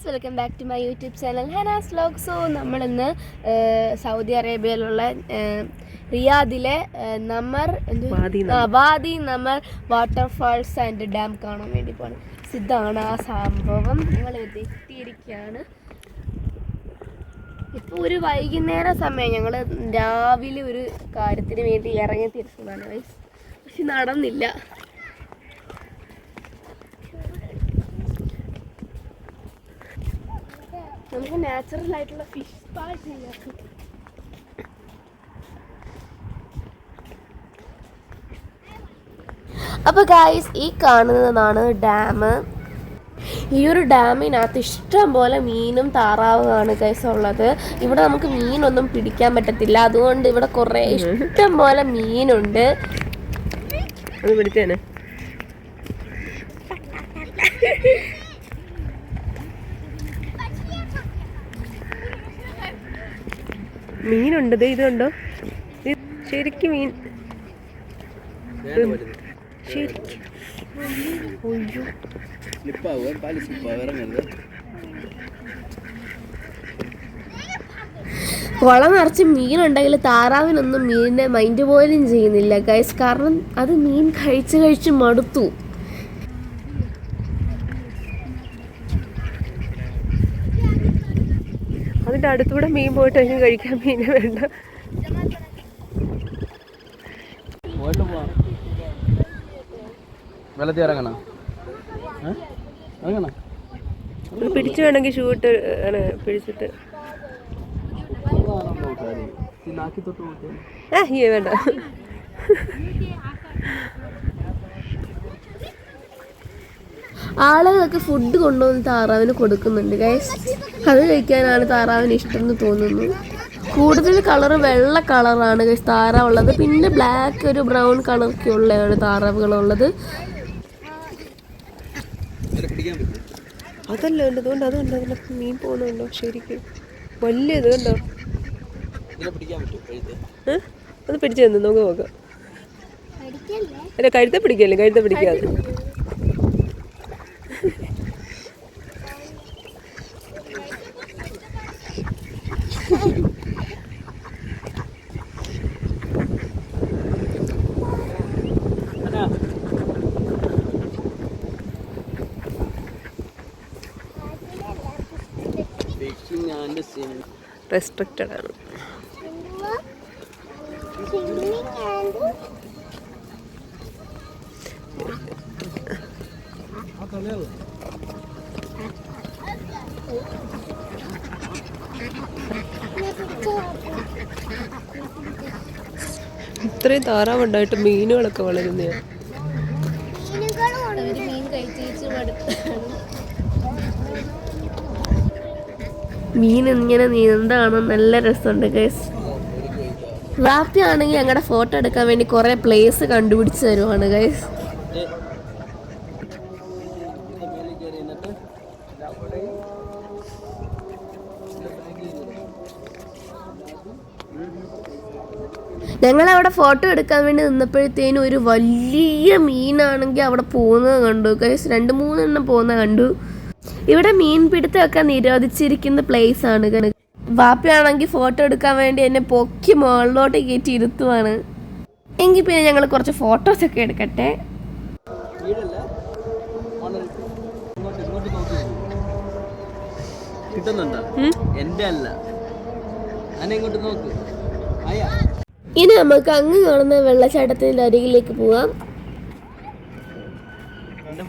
Guys welcome back to my YouTube channel Hanas vlog so നമ്മളിന്ന് Saudi അറേബ്യയിലുള്ള റിയാദിലെ Namar? Wadi Namar waterfalls and dam കാണാൻ വേണ്ടി പോകണം ഇതാണ് ആ സംഭവം. ഞങ്ങൾ എത്തിയിരിക്കുകയാണ്. ഇപ്പോൾ ഒരു വൈകുന്നേര സമയം. ഞങ്ങൾ രാവിലെ ഒരു കാര്യത്തിന് വേണ്ടി ഇറങ്ങി തിരിച്ചതാണ് ഗൈസ്. പക്ഷെ നടന്നില്ല. നമുക്ക് നാച്ചുറൽ ആയിട്ടുള്ള ഫിഷ് സ്പാ ചെയ്യാം. അപ്പോൾ ഗായ്സ് ഈ കാണുന്നതാണ് ഡാം ഈ ഒരു ഡാമിനകത്ത് ഇഷ്ടം പോലെ മീനും താറാവുമാണ് ഗൈസ് ഉള്ളത്. ഇവിടെ നമുക്ക് മീനൊന്നും പിടിക്കാൻ പറ്റത്തില്ല. അതുകൊണ്ട് ഇവിടെ കുറേ ഇഷ്ടം പോലെ മീനുണ്ട്. അത് പിടിച്ചേനെ. മീനുണ്ട്. ഇത് ഇതുണ്ടോ ഇത് ശരിക്കും മീൻ. ശരിക്കും. നിറച്ച് മീനുണ്ടെങ്കിൽ താറാവിനൊന്നും മീനിനെ മൈൻഡ് പോലും ചെയ്യുന്നില്ല. ഗൈസ് കാരണം അത് മീൻ കഴിച്ച് കഴിച്ച് മടുത്തു. അതിന്റെ അടുത്തൂടെ മീൻ പോയിട്ട് അതിന് കഴിക്കാൻ മീൻ വേണ്ട. വെള്ളത്തിൽ ഇറങ്ങണം? പിടിച്ചു വേണമെങ്കിൽ ഷൂ ഇട്ട് അങ്ങനെ പിടിച്ചിട്ട് ഏ വേണ്ട. ആളുകൾക്ക് ഫുഡ് കൊണ്ടുവന്ന് താറാവിന് കൊടുക്കുന്നുണ്ട് ഗൈസ് അത് കഴിക്കാനാണ് താറാവിന് ഇഷ്ടം എന്ന് തോന്നുന്നു. കൂടുതൽ കളർ വെള്ള കളറാണ് ഗൈസ് താറാവുള്ളത്. പിന്നെ ബ്ലാക്ക് ഒരു ബ്രൗൺ കളറൊക്കെ ഉള്ളതാണ് താറാവുകളുള്ളത്. അതല്ല ഉണ്ട്. അതുകൊണ്ട് അതുകൊണ്ട് അതിനകത്ത് മീൻ പോകുന്നുണ്ടോ ശരിക്കും? വലിയ ഇത് കണ്ടോ? അത് പിടിച്ചു തന്നു? നമുക്ക് നോക്കാം. അല്ല കഴുത്തെ പിടിക്കല്ലേ? കഴുത്തെ പിടിക്കാതെ ഫിഷിങ് ആൻഡ് സിം റെസ്ട്രിക്റ്റഡ് ആണ്. ഇത്രയും താറാവുണ്ടായിട്ട് മീനുകളൊക്കെ വളരുന്നതാണ് മീൻ ഇങ്ങനെ നീന്താണ് നല്ല രസമുണ്ട് ഗൈസ് റാപ്പി ആണെങ്കിൽ ഞങ്ങളുടെ ഫോട്ടോ എടുക്കാൻ വേണ്ടി കുറേ പ്ലേസ് കണ്ടുപിടിച്ച് തരുവാണ് ഗൈസ് അവിടെ ഫോട്ടോ എടുക്കാൻ വേണ്ടി നിന്നപ്പോഴത്തേനും ഒരു വലിയ മീനാണെങ്കിൽ അവിടെ പോകുന്നത് കണ്ടു രണ്ട് മൂന്നെണ്ണം പോകുന്നത് കണ്ടു. ഇവിടെ മീൻ പിടുത്തമൊക്കെ നിരോധിച്ചിരിക്കുന്ന പ്ലേസ് ആണ് വാപ്പയാണെങ്കിൽ ഫോട്ടോ എടുക്കാൻ വേണ്ടി എന്നെ പൊക്കി മുകളിലോട്ട് കയറ്റി ഇരുത്തുവാണ്. എങ്കിൽ പിന്നെ ഞങ്ങൾ കുറച്ച് ഫോട്ടോസ് ഒക്കെ എടുക്കട്ടെ. നോക്കി കിട്ടുന്നുണ്ടോ എന്റെ അല്ല. അന്നെ ഇങ്ങോട്ട് നോക്ക്. അയ്യാ ഇനി നമുക്ക് അങ്ങ് കാണുന്ന വെള്ളച്ചാട്ടത്തിന്റെ അരികിലേക്ക് പോവാം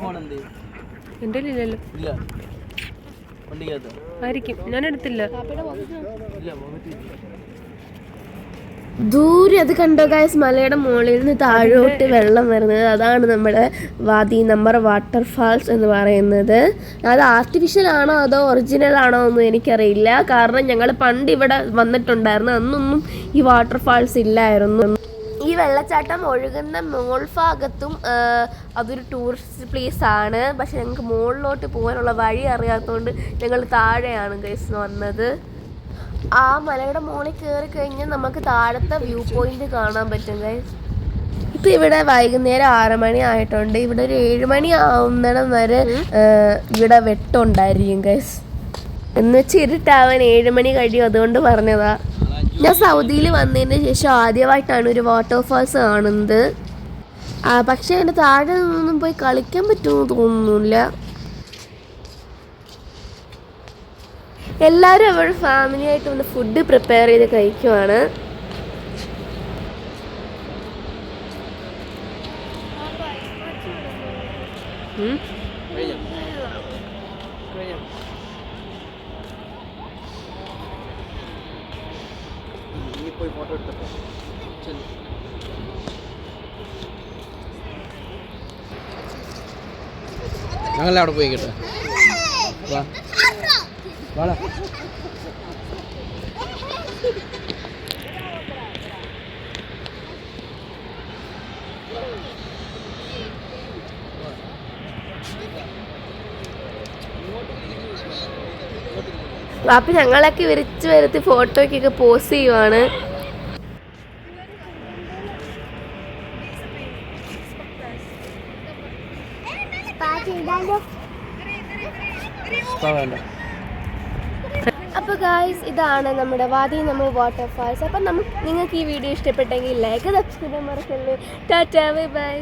ഫോൺ എന്ത്? എന്റെ ഇല്ലല്ലോ ആയിരിക്കും ഞാൻ എടുത്തില്ല ദൂരെ അത് കണ്ടോ ഗായസ് മലയുടെ മുകളിൽ നിന്ന് താഴോട്ട് വെള്ളം വരുന്നത്. അതാണ് നമ്മുടെ വാദി നമ്പർ വാട്ടർഫാൾസ് എന്ന് പറയുന്നത്. അത് ആർട്ടിഫിഷ്യൽ ആണോ അതോ ഒറിജിനൽ ആണോ ഒന്നും എനിക്കറിയില്ല. കാരണം ഞങ്ങൾ പണ്ട് ഇവിടെ വന്നിട്ടുണ്ടായിരുന്നു. അന്നൊന്നും ഈ വാട്ടർഫാൾസ് ഇല്ലായിരുന്നു. വെള്ളച്ചാട്ടം ഒഴുകുന്ന മോൾ ഭാഗത്തും ആ, അതൊരു ടൂറിസ്റ്റ് പ്ലേസ് ആണ്. പക്ഷെ ഞങ്ങൾക്ക് മുകളിലോട്ട് പോകാനുള്ള വഴി അറിയാത്തതുകൊണ്ട് ഞങ്ങൾ താഴെയാണ് ഗൈസ് വന്നത്. ആ മലയുടെ മുകളിൽ കയറി കഴിഞ്ഞാൽ നമുക്ക് താഴത്തെ വ്യൂ പോയിന്റ് കാണാൻ പറ്റും ഗൈസ് ഇപ്പൊ ഇവിടെ വൈകുന്നേരം ആറ് മണി ആയിട്ടുണ്ട്. ഇവിടെ ഒരു ഏഴ് മണി ആവുന്നിടം വരെ ഇവിടെ വെട്ടമുണ്ടായിരിക്കും ഗൈസ് എന്ന് വെച്ച് ഇരുട്ടാവാൻ ഏഴ് മണി കഴിയും അതുകൊണ്ട് പറഞ്ഞതാ. ഞാൻ സൗദിയിൽ വന്നതിന് ശേഷം ആദ്യമായിട്ടാണ് ഒരു വാട്ടർഫാൾസ് കാണുന്നത്. പക്ഷേ അതിന്റെ താഴെ നിന്നും പോയി കളിക്കാൻ പറ്റുമെന്ന് തോന്നുന്നില്ല. എല്ലാവരും അവരുടെ ഫാമിലി ആയിട്ട് വന്ന് ഫുഡ് പ്രിപ്പയർ ചെയ്ത് കഴിക്കുവാണ്. ഉം? നീ പോയി ഫോട്ടോ എടുത്തപ്പോ ചെല്ലു. ഞങ്ങൾ അവിടെ പോയി കേട്ടോ വാ. വാടാ വാപ്പി ഞങ്ങളൊക്കെ വിരിച്ചു വരുത്തി ഫോട്ടോയ്ക്കൊക്കെ പോസ്റ്റ് ചെയ്യുവാണ്. അപ്പോൾ ഗായ്സ് ഇതാണ് നമ്മുടെ വാതി നമ്മൾ വാട്ടർഫാൾസ് അപ്പം നമുക്ക് നിങ്ങൾക്ക് ഈ വീഡിയോ ഇഷ്ടപ്പെട്ടെങ്കിൽ ലൈക്ക് സബ്സ്ക്രൈബ് മറക്കല്ലേ. Tata bye bye